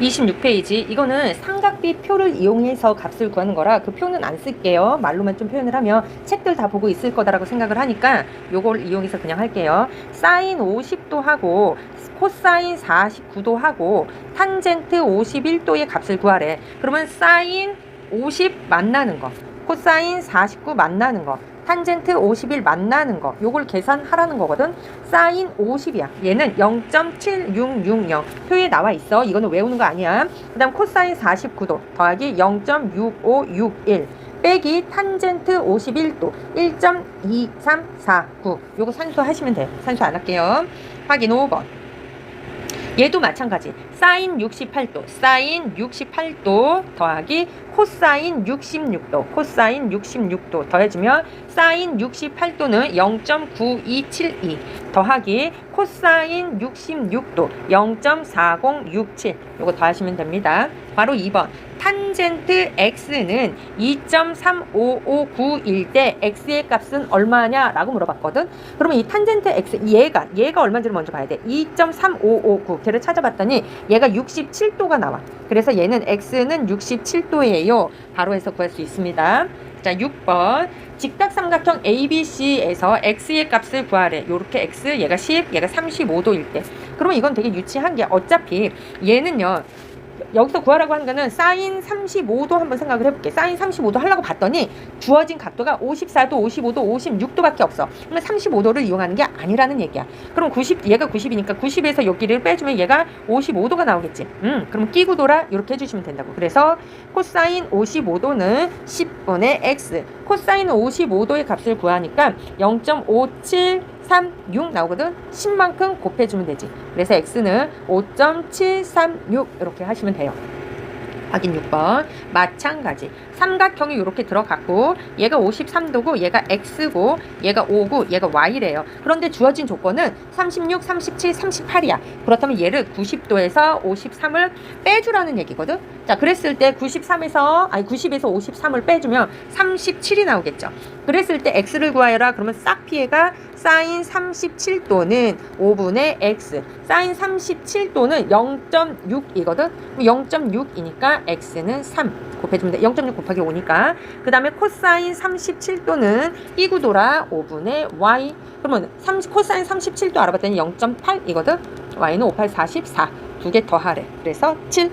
26페이지. 이거는 삼각비 표를 이용해서 값을 구하는 거라 그 표는 안 쓸게요. 말로만 좀 표현을 하면 책들 다 보고 있을 거다라고 생각을 하니까 요걸 이용해서 그냥 할게요. 사인 50도 하고 코사인 49도 하고 탄젠트 51도의 값을 구하래. 그러면 사인 50 만나는 거 코사인 49 만나는 거 탄젠트 51 만나는 거 요걸 계산하라는 거거든. 사인 50이야. 얘는 0.7660 표에 나와 있어. 이거는 외우는 거 아니야. 그 다음 코사인 49도 더하기 0.6561 빼기 탄젠트 51도 1.2349 요거 산수 하시면 돼. 산수 안 할게요. 확인 5번 얘도 마찬가지. 사인 68도 사인 68도 더하기 코사인 66도 코사인 66도 더해주면 사인 68도는 0.9272 더하기 코사인 66도 0.4067 요거 더하시면 됩니다. 바로 2번 탄젠트 x는 2.3559일 때 x의 값은 얼마냐 라고 물어봤거든. 그러면 이 탄젠트 x 얘가 얘가 얼마인지를 먼저 봐야 돼. 2.3559 걔를 찾아봤더니 얘가 67도가 나와. 그래서 얘는 x는 67도예요. 바로 해서 구할 수 있습니다. 자 6번. 직각삼각형 ABC에서 x의 값을 구하래. 요렇게 x 얘가 10 얘가 35도일 때. 그러면 이건 되게 유치한 게 어차피 얘는요 여기서 구하라고 하는 거는 사인 35도 한번 생각을 해볼게. 사인 35도 하려고 봤더니 주어진 각도가 54도, 55도, 56도밖에 없어. 그러면 35도를 이용하는 게 아니라는 얘기야. 그럼 90, 얘가 90이니까 90에서 여기를 빼주면 얘가 55도가 나오겠지. 음, 그럼 끼고 돌아 이렇게 해주시면 된다고. 그래서 코사인 55도는 10분의 x. 코사인 55도의 값을 구하니까 0.5736 나오거든. 10만큼 곱해주면 되지. 그래서 x는 5.736 이렇게 하시면 돼요. 확인 6번 마찬가지. 삼각형이 이렇게 들어갔고 얘가 53도고 얘가 x고 얘가 5고 얘가 y래요. 그런데 주어진 조건은 36, 37, 38이야. 그렇다면 얘를 90도에서 53을 빼주라는 얘기거든? 자 그랬을 때 93에서 아니 90에서 53을 빼주면 37이 나오겠죠. 그랬을 때 x를 구하여라. 그러면 싹 피해가 사인 37도는 5분의 x. 사인 37도는 0.6이거든? 0.6이니까 x는 3 곱해주면 돼. 0.6 곱하기 5니까. 그 다음에 코사인 37도는 이구도라 5분의 y. 그러면 30, 코사인 37도 알아봤더니 0.8이거든. y는 5, 8, 44. 두 개 더하래. 그래서 7.